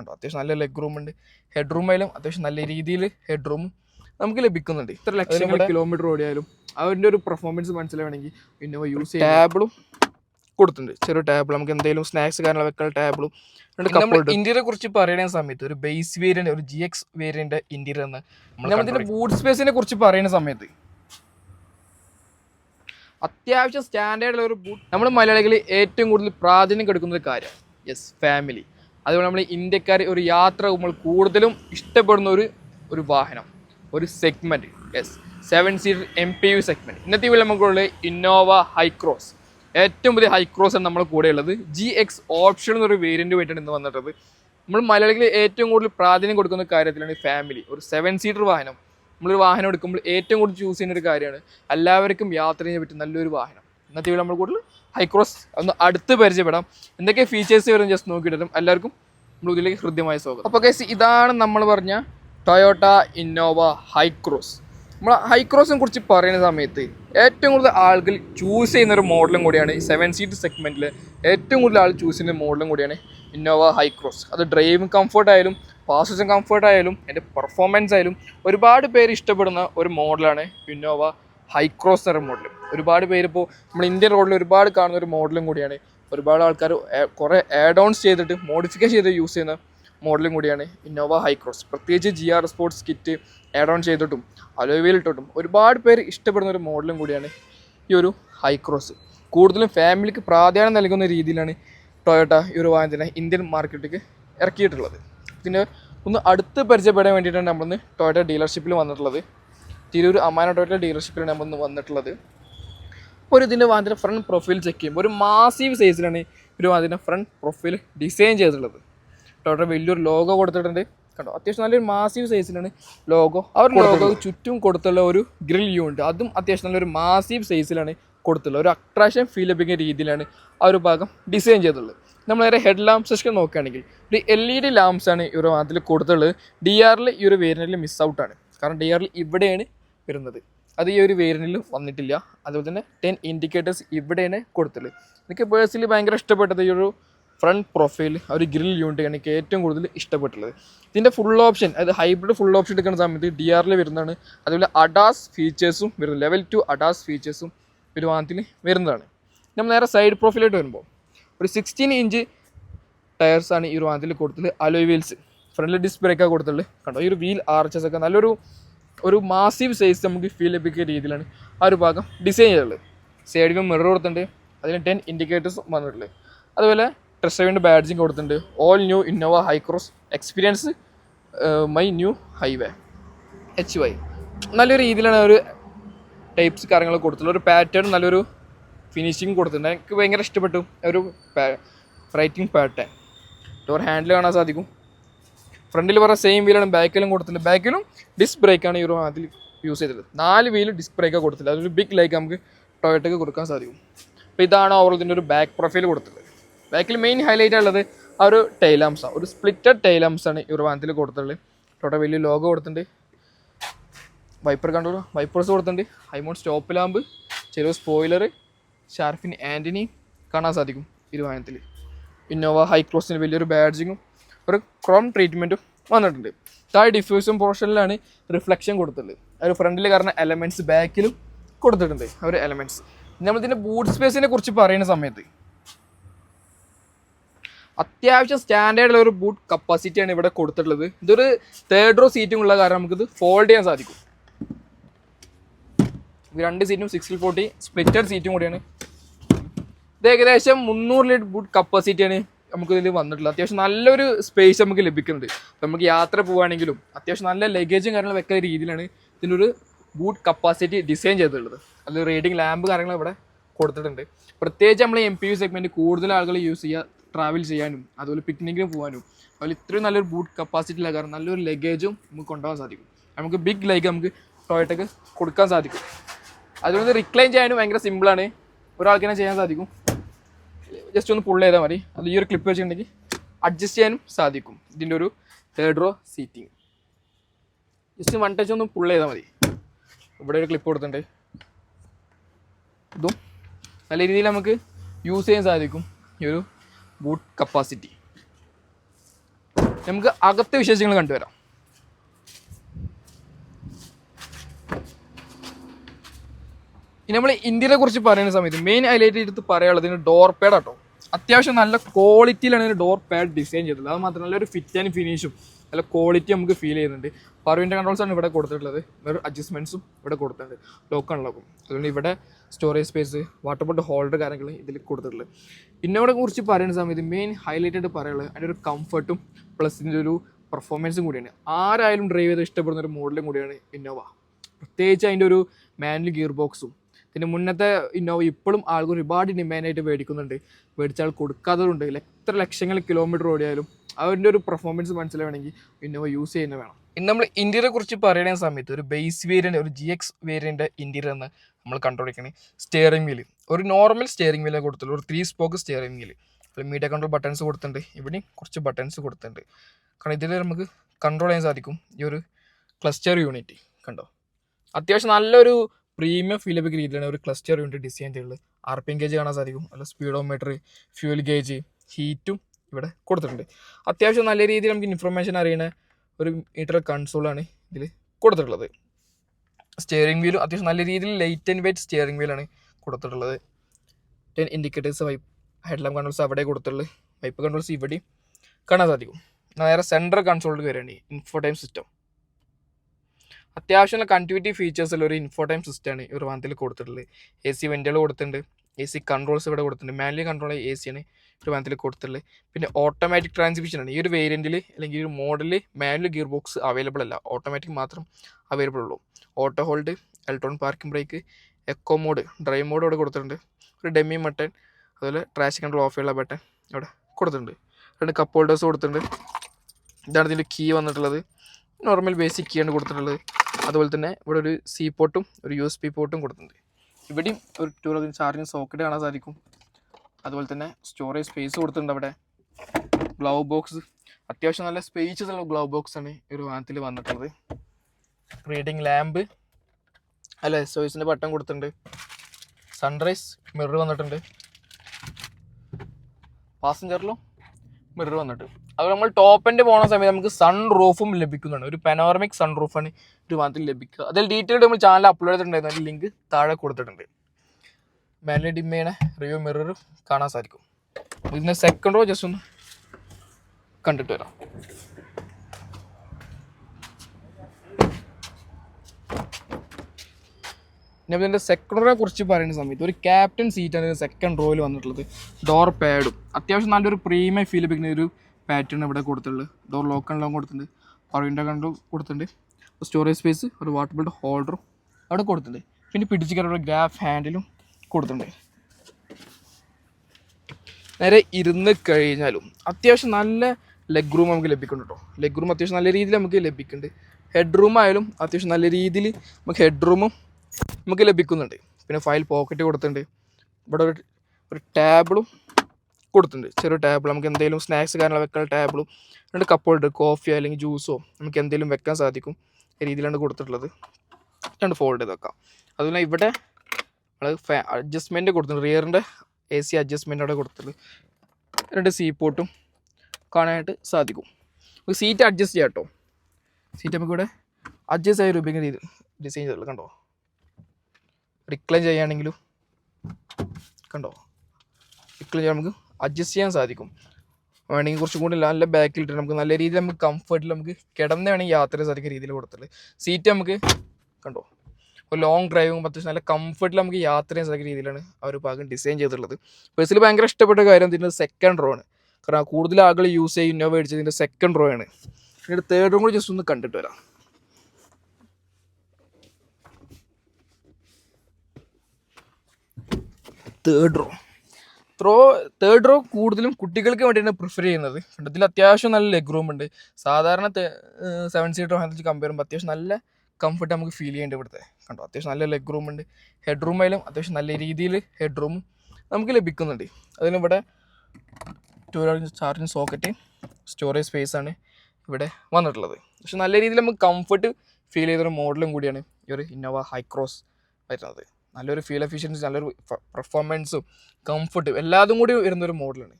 കണ്ടോ? അത്യാവശ്യം നല്ല ലെഗ് റൂം ഉണ്ട്. ഹെഡ് റൂമിലും അത്യാവശ്യം നല്ല രീതിയിൽ ഹെഡ് റൂം നമുക്ക് ലഭിക്കുന്നുണ്ട്. ഇത്ര ലക്ഷം കിലോമീറ്റർ ഓടിയാലും അവരുടെ ഒരു പെർഫോമൻസ് മനസ്സിലാവണമെങ്കിൽ ഇന്നോവ യൂസ് ചെയ്യാം. ടാബിളും കൊടുത്തിട്ടുണ്ട്. ചെറിയ ടാബിൾ നമുക്ക് എന്തെങ്കിലും സ്നാക്സ് കാരണം വെക്കാൻ ടാബിളും ഇന്ത്യയെ കുറിച്ച് പറയുന്ന സമയത്ത് ഒരു ബേസ് വേരിയന്റ് ഒരു ജി എക്സ് വേരിയന്റ് ഇന്റീരിയർ എന്ന് നമ്മൾ ഇതിന്റെ ബൂട്ട് സ്പേസിനെ കുറിച്ച് പറയുന്ന സമയത്ത് അത്യാവശ്യം സ്റ്റാൻഡേർഡുള്ള ഒരു ബൂട്ട് നമ്മൾ മലയാളികളിൽ ഏറ്റവും കൂടുതൽ പ്രാധാന്യം കൊടുക്കുന്ന ഒരു കാര്യം. യെസ് ഫാമിലി അതുപോലെ നമ്മൾ ഇന്ത്യക്കാർ ഒരു യാത്ര നമ്മൾ കൂടുതലും ഇഷ്ടപ്പെടുന്ന ഒരു ഒരു വാഹനം ഒരു segment yes seven seater M P U segment ഇന്നത്തെ വീട്ടിൽ നമുക്കുള്ളത് ഇന്നോവ ഹൈക്രോസ് ഏറ്റവും പുതിയ ഹൈക്രോസ് ആണ് നമ്മുടെ കൂടെ ഉള്ളത് ജി എക്സ് ഓപ്ഷൻ എന്നൊരു വേരിയന്റ് ആയിട്ടാണ് ഇന്ന് വന്നിട്ടുള്ളത്. നമ്മൾ മലയാളികൾ ഏറ്റവും കൂടുതൽ പ്രാധാന്യം കൊടുക്കുന്ന കാര്യത്തിലാണ് ഫാമിലി ഒരു സെവൻ സീറ്റർ വാഹനം. നമ്മളൊരു വാഹനം എടുക്കുമ്പോൾ ഏറ്റവും കൂടുതൽ ചൂസ് ചെയ്യുന്ന ഒരു കാര്യമാണ് എല്ലാവർക്കും യാത്ര ചെയ്യാൻ പറ്റും നല്ലൊരു വാഹനം. ഇന്നത്തെ വീഡിയോ നമ്മൾ കൂടുതൽ ഹൈക്രോസ് ഒന്ന് അടുത്ത് പരിചയപ്പെടാം. എന്തൊക്കെ ഫീച്ചേഴ്സ് വരും ജസ്റ്റ് നോക്കിയിട്ടും എല്ലാവർക്കും നമ്മൾ ഇതിലേക്ക് ഹൃദ്യമായ സ്വാഗതം. അപ്പോൾ കേസ് ഇതാണ് നമ്മൾ പറഞ്ഞ ടൊയോട്ട ഇന്നോവ ഹൈക്രോസ് നമ്മൾ ഹൈക്രോസിനെ കുറിച്ച് പറയുന്ന സമയത്ത് ഏറ്റവും കൂടുതൽ ആളുകൾ ചൂസ് ചെയ്യുന്ന ഒരു മോഡലും കൂടിയാണ് ഈ സെവൻ സീറ്റ് സെഗ്മെന്റിൽ ഏറ്റവും കൂടുതൽ ആൾ ചൂസ് ചെയ്യുന്ന മോഡലും കൂടിയാണ് ഇന്നോവ ഹൈക്രോസ് അത് ഡ്രൈവിംഗ് കംഫർട്ട് ആയാലും പാസഞ്ചർ കംഫർട്ട് ആയാലും എന്റെ പെർഫോമൻസ് ആയാലും ഒരുപാട് പേര് ഇഷ്ടപ്പെടുന്ന ഒരു മോഡലാണ് ഇന്നോവ ഹൈക്രോസ് എന്ന മോഡൽ ഒരുപാട് പേര് ഇപ്പോൾ നമ്മൾ ഇന്ത്യൻ റോഡിൽ ഒരുപാട് കാണുന്ന ഒരു മോഡലും കൂടിയാണ്. ഒരുപാട് ആൾക്കാർ കുറേ ആഡ് ഓൺസ് ചെയ്തിട്ട് മോഡിഫിക്കേഷൻ ചെയ്ത് യൂസ് ചെയ്യുന്ന മോഡലും കൂടിയാണ് ഇന്നോവ ഹൈക്രോസ് പ്രത്യേകിച്ച് G R sports kit add on ചെയ്തിട്ടും അലോവിയിൽ ഇട്ടിട്ടും ഒരുപാട് പേര് ഇഷ്ടപ്പെടുന്ന ഒരു മോഡലും കൂടിയാണ് ഈ ഒരു ഹൈക്രോസ് കൂടുതലും ഫാമിലിക്ക് പ്രാധാന്യം നൽകുന്ന രീതിയിലാണ് ടൊയോട്ട ഈ ഒരു വാഹനത്തിനെ ഇന്ത്യൻ മാർക്കറ്റിലേക്ക് ഇറക്കിയിട്ടുള്ളത്. പിന്നെ ഒന്ന് അടുത്ത് പരിചയപ്പെടാൻ വേണ്ടിയിട്ടാണ് നമ്മളിന്ന് ടൊയോട്ട ഡീലർഷിപ്പിൽ വന്നിട്ടുള്ളത്. തിരൂർ അമാന ടൊയോട്ട ഡീലർഷിപ്പിലാണ് നമ്മളിന്ന് വന്നിട്ടുള്ളത്. ഒരു ഇതിന്റെ വാതിന്റെ ഫ്രണ്ട് പ്രൊഫൈൽ ചെക്ക് ചെയ്യുമ്പോൾ ഒരു മാസീവ് സൈസിലാണ് ഒരു വാതിന്റെ ഫ്രണ്ട് പ്രൊഫൈൽ ഡിസൈൻ ചെയ്തിട്ടുള്ളത്. ടോട്ടൽ വലിയൊരു ലോഗോ കൊടുത്തിട്ടുണ്ട്. കണ്ടോ? അത്യാവശ്യം നല്ലൊരു മാസീവ് സൈസിലാണ് ലോഗോ അവർ ലോഗോ ചുറ്റും കൊടുത്തുള്ള ഒരു ഗ്രിൽ യൂണിറ്റ് അതും അത്യാവശ്യം നല്ലൊരു മാസീവ് സൈസിലാണ് കൊടുത്തുള്ളത് ഒരു അട്രാക്ഷൻ ഫീൽ ലഭിക്കുന്ന രീതിയിലാണ് ആ ഒരു ഭാഗം ഡിസൈൻ ചെയ്തിട്ടുള്ളത്. നമ്മൾ നേരെ ഹെഡ് ലാംപ്സ് സെക്ഷൻ നോക്കുകയാണെങ്കിൽ ഒരു എൽ ഇ ഡി ലാംപ്സ് ആണ് ഈ ഒരു അതിൽ കൊടുത്തുള്ളത്. ഡി ആറിൽ ഈ ഒരു വേരിയന്റിൽ മിസ് ഔട്ടാണ് കാരണം ഡി ആറിൽ ഇവിടെയാണ് വരുന്നത്. അത് ഈ ഒരു വേരിയന്റിൽ വന്നിട്ടില്ല. അതുപോലെ തന്നെ ടെൻ ഇൻഡിക്കേറ്റേഴ്സ് ഇവിടെയാണ് കൊടുത്തുള്ളൂ എനിക്ക് പേഴ്സണലി ഭയങ്കര ഇഷ്ടപ്പെട്ടത് ഈ ഒരു ഫ്രണ്ട് പ്രൊഫൈൽ ആ ഒരു ഗ്രിൽ യൂണിറ്റ് എനിക്ക് ഏറ്റവും കൂടുതൽ ഇഷ്ടപ്പെട്ടുള്ളത്. ഇതിന്റെ ഫുൾ ഓപ്ഷൻ അതായത് ഹൈബ്രിഡ് ഫുൾ ഓപ്ഷൻ എടുക്കുന്ന സമയത്ത് ഡി ആറിൽ വരുന്നതാണ്. അതുപോലെ അഡാസ് ഫീച്ചേഴ്സും വരുന്നത്. ലെവൽ ടു അഡാസ് ഫീച്ചേഴ്സും ഒരു വാഹനത്തിൽ വരുന്നതാണ്. നമ്മൾ നേരെ സൈഡ് പ്രൊഫൈലായിട്ട് വരുമ്പോൾ ഒരു സിക്സ്റ്റീൻ ഇഞ്ച് ടയർസാണ് ഈ ഒരു വാഹനത്തിൽ കൊടുത്തത്. അലോയ് വീൽസ് ഫ്രണ്ടിൽ ഡിസ്ക് ബ്രേക്കാണ് കൊടുത്തുള്ളത് കണ്ടോ? ഈ ഒരു വീൽ ആർച്ചസ് ഒക്കെ നല്ലൊരു ഒരു മാസീവ് സൈസ് നമുക്ക് ഫീൽ ലഭിക്കുന്ന രീതിയിലാണ് ആ ഒരു ഭാഗം ഡിസൈൻ ചെയ്തിട്ടുള്ളത്. സൈഡിലും മിറർ കൊടുത്തിട്ടുണ്ട്. അതിന് ടെൻ ഇൻഡിക്കേറ്റേഴ്സ് വന്നിട്ടുള്ളത്. അതുപോലെ ട്രസ്റ്റവിന്റെ ബാഡ്ജിങ് കൊടുത്തിട്ടുണ്ട്. All new Innova Hycross experience my new highway H Y നല്ലൊരു രീതിയിലാണ് ഒരു ടൈപ്സ് കാര്യങ്ങൾ കൊടുത്തിട്ടുള്ളത്. ഒരു പാറ്റേൺ നല്ലൊരു ഫിനിഷിങ് കൊടുത്തിട്ടുണ്ട്. എനിക്ക് ഭയങ്കര ഇഷ്ടപ്പെട്ടു. ഒരു റൈറ്റിംഗ് പാറ്റേൺ ഡോർ ഹാൻഡിൽ കാണാൻ സാധിക്കും. ഫ്രണ്ടിൽ പറഞ്ഞ സെയിം വീലാണ് ബാക്കിലും കൊടുത്തില്ല ബാക്കിലും ഡിസ്ക് ബ്രേക്കാണ് ഈ ഒരു അതിൽ യൂസ് ചെയ്തത്. നാല് വീൽ ഡിസ്ക് ബ്രേക്ക് കൊടുത്തില്ല അതൊരു ബിഗ് ലൈക്ക് നമുക്ക് ടൊയറ്റക്ക് കൊടുക്കാൻ സാധിക്കും. അപ്പോൾ ഇതാണ് ഓവറോൾ ഇതിന്റെ ഒരു ബാക്ക് പ്രൊഫൈൽ കൊടുത്തിട്ടുള്ളത്. ബാക്കിൽ മെയിൻ ഹൈലൈറ്റ് ഉള്ളത് ആ ഒരു ടൈലാംസാണ് ഒരു സ്പ്ലിറ്റഡ് ടൈലാംസാണ് ഈ ഒരു വാഹനത്തിൽ കൊടുത്തിട്ടുള്ളത്. ടോട്ടൽ വലിയ ലോഗോ കൊടുത്തിട്ടുണ്ട്. വൈപ്പർ കണ്ടോ? വൈപ്പേഴ്സ് കൊടുത്തിട്ടുണ്ട്. ഹൈമോൺ സ്റ്റോപ്പ് ലാമ്പ് ചെറിയ സ്പോയിലർ ഷാർഫിൻ ആന്റണി കാണാൻ സാധിക്കും ഈ വാഹനത്തിൽ. ഇന്നോവ ഹൈക്രോസിന് വലിയൊരു ബാഡ്ജിങ്ങും ഒരു ക്രോം ട്രീറ്റ്മെന്റും വന്നിട്ടുണ്ട്. താഴെ ഡിഫ്യൂസും പോർഷനിലാണ് റിഫ്ലക്ഷൻ കൊടുത്തിട്ടുള്ളത് അതിൽ ഫ്രണ്ടിൽ കാരണം എലമെന്റ്സ് ബാക്കിലും കൊടുത്തിട്ടുണ്ട് ഒരു എലമെന്റ്സ് നമ്മളിതിന്റെ ബൂട്ട് സ്പേസിനെ കുറിച്ച് പറയുന്ന സമയത്ത് അത്യാവശ്യം സ്റ്റാൻഡേർഡ് ഒരു ബൂട്ട് കപ്പാസിറ്റിയാണ് ഇവിടെ കൊടുത്തിട്ടുള്ളത്. ഇതൊരു തേർഡ് റോ സീറ്റും ഉള്ള കാരണം നമുക്കിത് ഫോൾഡ് ചെയ്യാൻ സാധിക്കും. രണ്ട് സീറ്റും സിക്സിൽ ഫോർട്ടി സ്പ്ലിറ്റഡ് സീറ്റും കൂടിയാണ്. ഇത് ഏകദേശം മുന്നൂറ് ലിറ്റർ ബൂട്ട് കപ്പാസിറ്റിയാണ് നമുക്ക് ഇതിൽ വന്നിട്ടുള്ളത് അത്യാവശ്യം നല്ലൊരു സ്പേസ് നമുക്ക് ലഭിക്കുന്നുണ്ട്. നമുക്ക് യാത്ര പോവുകയാണെങ്കിലും അത്യാവശ്യം നല്ല ലഗേജും കാര്യങ്ങളും വെക്കുന്ന രീതിയിലാണ് ഇതിന്റെ ഒരു ബൂട്ട് കപ്പാസിറ്റി ഡിസൈൻ ചെയ്തിട്ടുള്ളത്. അതിൽ റേഡിംഗ് ലാമ്പ് കാര്യങ്ങൾ ഇവിടെ കൊടുത്തിട്ടുണ്ട്. പ്രത്യേകിച്ച് നമ്മൾ എം പി യു സെഗ്മെന്റ് കൂടുതൽ ആളുകൾ യൂസ് ചെയ്യുക ട്രാവൽ ചെയ്യാനും അതുപോലെ പിക്നിക്കിന് പോകാനും അതുപോലെ ഇത്രയും നല്ലൊരു ബൂട്ട് കപ്പാസിറ്റി ഉള്ള കാരണം നല്ലൊരു ലഗേജും നമുക്ക് കൊണ്ടുപോകാൻ സാധിക്കും. നമുക്ക് ബിഗ് ലൈക്ക് നമുക്ക് ടോയറ്റക്ക് കൊടുക്കാൻ സാധിക്കും. അതുകൊണ്ട് റിക്ലൈൻ ചെയ്യാനും ഭയങ്കര സിമ്പിളാണ് ഒരാൾക്ക് തന്നെ ചെയ്യാൻ സാധിക്കും. ജസ്റ്റ് ഒന്ന് പുള്ള് ചെയ്താൽ മതി. അത് ഈ ഒരു ക്ലിപ്പ് വെച്ചിട്ടുണ്ടെങ്കിൽ അഡ്ജസ്റ്റ് ചെയ്യാനും സാധിക്കും. ഇതിന്റെ ഒരു third row seating just one touch ഒന്ന് പുള്ള് ചെയ്താൽ മതി. ഇവിടെ ഒരു ക്ലിപ്പ് കൊടുത്തിട്ടുണ്ട്. ഇതും നല്ല രീതിയിൽ നമുക്ക് യൂസ് ചെയ്യാൻ സാധിക്കും. ഈ ഒരു ബൂട്ട് കപ്പാസിറ്റി നമുക്ക് അകത്തെ വിശേഷങ്ങൾ കണ്ടുവരാം. ഇനി നമ്മൾ ഇന്ത്യയെ കുറിച്ച് പറയുന്ന സമയത്ത് മെയിൻ ഹൈലൈറ്റ് എടുത്ത് പറയാനുള്ളത് ഇതിന് ഡോർ പാഡ് ആട്ടോ. അത്യാവശ്യം നല്ല ക്വാളിറ്റിയിലാണ് ഇതിന് ഡോർ പാഡ് ഡിസൈൻ ചെയ്തിട്ടുള്ളത് അത് മാത്രമല്ല ഒരു ഫിറ്റ് ആൻഡ് ഫിനിഷും നല്ല ക്വാളിറ്റി നമുക്ക് ഫീൽ ചെയ്യുന്നുണ്ട്. പർവിന്റെ കൺട്രോൾസ് ആണ് ഇവിടെ കൊടുത്തിട്ടുള്ളത്. വേറെ അഡ്ജസ്റ്റ്മെന്റ്സും ഇവിടെ കൊടുത്തിട്ടുണ്ട്. ലോക്ക് അൺലോക്കും അതുകൊണ്ട് ഇവിടെ storage space water bottle holder കാര്യങ്ങൾ ഇതിൽ കൊടുത്തിട്ടുള്ളത്. ഇന്നോടെ കുറിച്ച് പറയുന്ന സമയത്ത് മെയിൻ ഹൈലൈറ്റ് ആയിട്ട് പറയുള്ളത് അതിന്റെ ഒരു കംഫർട്ടും പ്ലസ് ഇതിന്റെ ഒരു പെർഫോമൻസും കൂടിയാണ്. ആരായാലും ഡ്രൈവ് ചെയ്ത് ഇഷ്ടപ്പെടുന്ന ഒരു മോഡലും കൂടിയാണ് ഇന്നോവ പ്രത്യേകിച്ച് അതിന്റെ ഒരു മാനുവൽ ഗിയർ ബോക്സും പിന്നെ മുന്നത്തെ ഇന്നോവ ഇപ്പോഴും ആളുകൾ ഒരുപാട് ഡിമാൻഡായിട്ട് മേടിക്കുന്നുണ്ട്. മേടിച്ചാൽ ആൾ കൊടുക്കാത്തവരുണ്ട് എത്ര ലക്ഷങ്ങൾ കിലോമീറ്റർ ഓടിയാലും അവരുടെ ഒരു പെർഫോമൻസ് മനസ്സിലാവണമെങ്കിൽ ഇന്നോവ യൂസ് ചെയ്യുന്ന വേണം. ഇനി നമ്മൾ ഇന്ത്യയെ കുറിച്ച് പറയുന്ന സമയത്ത് ഒരു ബേസ് വേരിയന്റ് ഒരു ജി എക്സ് വേരിയന്റ് ഇന്ത്യയിൽ എന്ന് നമ്മൾ കണ്ടുപിടിക്കണേ സ്റ്റിയറിംഗ് വീൽ ഒരു നോർമൽ സ്റ്റിയറിംഗ് വീലേ കൊടുത്തുള്ളൂ ഒരു three spoke steering wheel media control buttons കൊടുത്തിട്ടുണ്ട്. ഇവിടെയും കുറച്ച് ബട്ടൺസ് കൊടുത്തിട്ടുണ്ട്. കാരണം ഇതിൽ നമുക്ക് കൺട്രോൾ ചെയ്യാൻ സാധിക്കും. ഈ ഒരു ക്ലസ്റ്റർ യൂണിറ്റ് കണ്ടോ? അത്യാവശ്യം നല്ലൊരു പ്രീമിയം ഫീലബിക്ക് രീതിയിലാണ് ഒരു ക്ലസ്റ്റർ യൂണിറ്റ് ഡിസൈൻ ചെയ്തിട്ടുള്ളത് ആർ പി എം ഗേജ് കാണാൻ സാധിക്കും. അല്ല സ്പീഡോമീറ്റർ ഫ്യൂൽ ഗേജ് ഹീറ്റും ഇവിടെ കൊടുത്തിട്ടുണ്ട്. അത്യാവശ്യം നല്ല രീതിയിൽ നമുക്ക് ഇൻഫർമേഷൻ അറിയുന്ന ഒരു മീറ്റർ കൺസോളാണ് ഇതിൽ കൊടുത്തിട്ടുള്ളത്. സ്റ്റിയറിംഗ് വീലും അത്യാവശ്യം നല്ല രീതിയിൽ ലൈറ്റ് ആൻഡ് വെയിറ്റ് സ്റ്റിയറിംഗ് വീലാണ് കൊടുത്തിട്ടുള്ളത്. Ten indicators wipe head lamp controls അവിടെ കൊടുത്തിട്ടുള്ളത്. വൈപ്പ് കൺട്രോൾസ് ഇവിടെയും കാണാൻ സാധിക്കും. നേരെ സെൻട്രൽ കൺസോളിൽ വരികയാണ്. ഇൻഫോടൈം സിസ്റ്റം അത്യാവശ്യമുള്ള കണ്ടിന്യൂറ്റി ഫീച്ചേഴ്സുള്ള ഒരു ഇൻഫോടൈം സിസ്റ്റമാണ് ഈ ഒരു വാഹനത്തിൽ കൊടുത്തിട്ടുള്ളത്. എ സി വെന്റുകൾ കൊടുത്തിട്ടുണ്ട്. എ സി കൺട്രോൾസ് ഇവിടെ കൊടുത്തിട്ടുണ്ട്. മാനുവലി കൺട്രോൾ എ ആണ് ഒരു വാഹനത്തിൽ കൊടുത്തിട്ടുള്ളത്. പിന്നെ ഓട്ടോമാറ്റിക് ട്രാൻസ്മിഷനാണ് ഈ ഒരു വേരിയന്റിൽ അല്ലെങ്കിൽ ഈ ഒരു മോഡലിൽ മാനുവൽ ഗിയർ ബോക്സ് അവൈലബിൾ അല്ല. ഓട്ടോമാറ്റിക് മാത്രം അവൈലബിൾ ഉള്ളൂ. Auto hold electron parking brake eco mode drive mode ഇവിടെ കൊടുത്തിട്ടുണ്ട്. ഒരു ഡെമ്മി ബട്ടൺ അതുപോലെ ട്രാഷ് കൺട്രോൾ ഓഫ് ചെയ്യാനുള്ള ബട്ടൺ ഇവിടെ കൊടുത്തിട്ടുണ്ട്. രണ്ട് കപ്പ് ഹോൾഡേഴ്സ് കൊടുത്തിട്ടുണ്ട്. ഇതാണ് ഇതിന്റെ കീ വന്നിട്ടുള്ളത്. നോർമൽ ബേസിക് കീ ആണ് കൊടുത്തിട്ടുള്ളത്. അതുപോലെ തന്നെ ഇവിടെ ഒരു സി പോട്ടും ഒരു യു എസ് പി പോട്ടും കൊടുത്തിട്ടുണ്ട്. ഇവിടെയും ഒരു ടൂ തൗസൻഡ് ചാർജിങ് സോക്കറ്റ് കാണാൻ സാധിക്കും അതുപോലെ തന്നെ സ്റ്റോറേജ് സ്പേസ് കൊടുത്തിട്ടുണ്ട് അവിടെ. ഗ്ലൗ ബോക്സ് അത്യാവശ്യം നല്ല സ്പേസ് ഉള്ള ഗ്ലൗ ബോക്സ് ആണ് ഈ ഒരു വാഹനത്തിൽ വന്നിട്ടുള്ളത്. റീഡിങ് ലാമ്പ് അല്ല എസ് ഓയിസിന്റെ ബട്ടൺ കൊടുത്തിട്ടുണ്ട്. സൺറൈസ് മിറർ വന്നിട്ടുണ്ട്. പാസഞ്ചറിലും മിറർ വന്നിട്ട് അത് നമ്മൾ ടോപ്പ് എൻഡ് പോകുന്ന സമയത്ത് നമുക്ക് സൺ റൂഫും ലഭിക്കുന്നുണ്ട്. ഒരു പനോറമിക് സൺ റൂഫാണ് ഒരു വാഹനത്തിൽ ലഭിക്കുക. അതിൽ ഡീറ്റെയിൽഡ് നമ്മൾ ചാനൽ അപ്ലോഡ് ചെയ്തിട്ടുണ്ടായിരുന്നു. അതിന്റെ ലിങ്ക് താഴെ കൊടുത്തിട്ടുണ്ട്. മാനുവൽ ഡിമ്മയുടെ റിവ്യൂ മിറർ കാണാൻ സാധിക്കും. ഇതിന്റെ സെക്കൻഡ് റോ ജസ്റ്റ് ഒന്ന് കണ്ടിട്ട് വരാം. ഇനി ഇതിന്റെ സെക്കൻഡ് റോയെ കുറിച്ച് പറയുന്ന സമയത്ത് ഒരു ക്യാപ്റ്റൻ സീറ്റാണ് സെക്കൻഡ് റോയിൽ വന്നിട്ടുള്ളത്. ഡോർ പാഡും അത്യാവശ്യം നല്ലൊരു പ്രീമിയം ഫീൽ ലഭിക്കുന്ന ഒരു പാറ്റേൺ ഇവിടെ കൊടുത്തിട്ടുള്ളത്. ഡോർ ലോക്ക് ആൻഡ് കൊടുത്തിട്ടുണ്ട്. പവർ വിൻഡോ കണ്ടോ കൊടുത്തിട്ടുണ്ട്. സ്റ്റോറേജ് സ്പേസ് ഒരു വാട്ടർ ബിൽഡ് ഹോൾഡറും അവിടെ കൊടുത്തിട്ടുണ്ട്. പിന്നെ പിടിച്ച് ഒരു ഗ്രാഫ് ഹാൻഡിലും കൊടുത്തിട്ടുണ്ട്. നേരെ ഇരുന്ന് കഴിഞ്ഞാലും അത്യാവശ്യം നല്ല ലെഗ് റൂം നമുക്ക് ലഭിക്കുന്നുണ്ട് കേട്ടോ ലെഗ് റൂം അത്യാവശ്യം നല്ല രീതിയിൽ നമുക്ക് ലഭിക്കുന്നുണ്ട്. ഹെഡ് റൂം ആയാലും അത്യാവശ്യം നല്ല രീതിയിൽ നമുക്ക് ഹെഡ് റൂമും നമുക്ക് ലഭിക്കുന്നുണ്ട്. പിന്നെ ഫയൽ പോക്കറ്റ് കൊടുത്തിട്ടുണ്ട്. ഇവിടെ ഒരു ഒരു ടേബിളും കൊടുത്തിട്ടുണ്ട്. ചെറിയ ടേബിൾ നമുക്ക് എന്തെങ്കിലും സ്നാക്സ് കാര്യങ്ങൾ വെക്കാൻ ടേബിളും രണ്ട് കപ്പുണ്ട് കോഫിയോ അല്ലെങ്കിൽ ജ്യൂസോ നമുക്ക് എന്തെങ്കിലും വെക്കാൻ സാധിക്കും രീതിയിലാണ് കൊടുത്തിട്ടുള്ളത്. രണ്ട് ഫോൾഡ് ചെയ്ത് വെക്കാം. അതുപോലെ ഇവിടെ നമ്മൾ ഫാ അഡ്ജസ്റ്റ്മെന്റ് കൊടുത്തിട്ടുണ്ട്. റിയറിന്റെ എ സി അഡ്ജസ്റ്റ്മെന്റ് അവിടെ കൊടുത്തിട്ടുണ്ട് രണ്ട് സീ പോട്ടും കാണാനായിട്ട് സാധിക്കും. നമുക്ക് സീറ്റ് അഡ്ജസ്റ്റ് ചെയ്യാം കേട്ടോ. സീറ്റ് നമുക്കിവിടെ അഡ്ജസ്റ്റ് ആയി രൂപീകരിക്കുന്ന രീതി ഡിസൈൻ ചെയ്തിട്ടുള്ളത് കണ്ടോ? റിക്ലൈൻ ചെയ്യുകയാണെങ്കിലും കണ്ടോ? ചെയ്യാൻ നമുക്ക് അഡ്ജസ്റ്റ് ചെയ്യാൻ സാധിക്കും. വേണമെങ്കിൽ കുറച്ചും കൂടി നല്ല ബാക്കിലിട്ട് നമുക്ക് നല്ല രീതിയിൽ നമുക്ക് കംഫർട്ടിൽ നമുക്ക് കിടന്ന് വേണമെങ്കിൽ യാത്ര ചെയ്യാൻ സാധിക്കുന്ന രീതിയിൽ കൊടുത്തിട്ടുള്ളത് സീറ്റ് നമുക്ക് കണ്ടോ? ഒരു ലോങ് ഡ്രൈവും അത്യാവശ്യം നല്ല കംഫർട്ടിൽ നമുക്ക് യാത്ര ചെയ്യാൻ സാധിക്കുന്ന രീതിയിലാണ് അവർ ഭാഗം ഡിസൈൻ ചെയ്തിട്ടുള്ളത്. ബസ്സിൽ ഭയങ്കര ഇഷ്ടപ്പെട്ട കാര്യം ഇതിന്റെ സെക്കൻഡ് റോ ആണ്. കാരണം കൂടുതൽ ആളുകൾ യൂസ് ചെയ്യും ഇന്നോവ അടിച്ചതിന്റെ സെക്കൻഡ് റോ ആണ്. പിന്നീട് തേർഡ് റൂം കൂടി ജസ്റ്റ് ഒന്ന് കണ്ടിട്ട് വരാം. Third row throw third row കൂടുതലും കുട്ടികൾക്ക് വേണ്ടിയാണ് പ്രിഫർ ചെയ്യുന്നത്. ഇതിൽ അത്യാവശ്യം നല്ല ലെഗ് റൂം ഉണ്ട്. സാധാരണ സെവൻ സീറ്റർ വാഹനത്തിൽ കമ്പയർ ചെയ്യുമ്പോൾ അത്യാവശ്യം നല്ല കംഫർട്ട് നമുക്ക് ഫീൽ ചെയ്യുന്നുണ്ട് ഇവിടുത്തെ. കണ്ടോ? അത്യാവശ്യം നല്ല ലെഗ് റൂം ഉണ്ട്. ഹെഡ് റൂമായാലും അത്യാവശ്യം നല്ല രീതിയിൽ ഹെഡ് റൂം നമുക്ക് ലഭിക്കുന്നുണ്ട്. അതിന് ഇവിടെ two charging socket storage space ആണ് ഇവിടെ വന്നിട്ടുള്ളത്. പക്ഷെ നല്ല രീതിയിൽ നമുക്ക് കംഫർട്ട് ഫീൽ ചെയ്തൊരു മോഡലും കൂടിയാണ് ഈ ഒരു ഇന്നോവ ഹൈക്രോസ് വരുന്നത്. നല്ലൊരു ഫീൽ എഫിഷ്യൻസി നല്ലൊരു പെർഫോമൻസും കംഫർട്ടും എല്ലാതും കൂടി വരുന്നൊരു മോഡലാണ്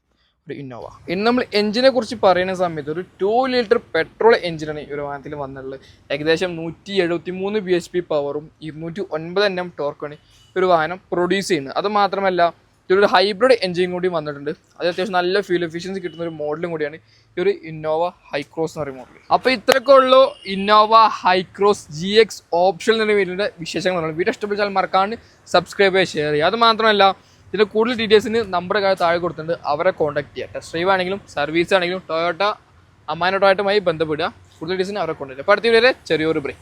ഒരു ഇന്നോവ ഇന്ന് നമ്മൾ എഞ്ചിനെ കുറിച്ച് പറയുന്ന സമയത്ത് ഒരു ടു ലിറ്റർ പെട്രോൾ എഞ്ചിനാണ് ഈ ഒരു വാഹനത്തിൽ വന്നിട്ടുള്ളത്. ഏകദേശം നൂറ്റി എഴുപത്തി മൂന്ന് ബി എച്ച് പി പവറും ഇരുന്നൂറ്റി ഒൻപത് എൻ എം ടോർക്കാണ് ഈ ഒരു വാഹനം പ്രൊഡ്യൂസ് ചെയ്യുന്നത്. അത് മാത്രമല്ല ഇതിലൊരു ഹൈബ്രിഡ് എഞ്ചിൻ കൂടി വന്നിട്ടുണ്ട്. അത് അത്യാവശ്യം നല്ല ഫ്യൂൽ എഫിഷ്യൻസി കിട്ടുന്ന ഒരു മോഡലും കൂടിയാണ്. ഈ ഒരു ഇന്നോവ ഹൈക്രോസ് എന്ന് പറയുന്ന മോഡൽ അപ്പോൾ ഇത്രയൊക്കെ ഉള്ളൂ Innova Hycross G X option എന്ന വീടിന്റെ വിശേഷങ്ങളാണ്. വീഡിയോ ഇഷ്ടപ്പെട്ടാൽ മറക്കാണ്ട് സബ്സ്ക്രൈബ് ചെയ്യുക ഷെയർ ചെയ്യുക. അത് മാത്രമല്ല ഇതിന്റെ കൂടുതൽ ഡീറ്റെയിൽസിന് കാര്യം താഴെ കൊടുത്തിട്ടുണ്ട്. അവരെ കോൺടാക്ട് ചെയ്യുക. ടെസ്റ്റ് ഡ്രൈവ് ആണെങ്കിലും സർവീസ് ആണെങ്കിലും ടൊയോട്ട അമ്മാനോ ടൊയോട്ടയുമായി ബന്ധപ്പെടുക. കൂടുതൽ ഡീറ്റെയിൽസിന് അവരെ ചെയ്യുക. അപ്പോൾ അടുത്ത വീഡിയോയിലെ ചെറിയൊരു ബ്രേക്ക്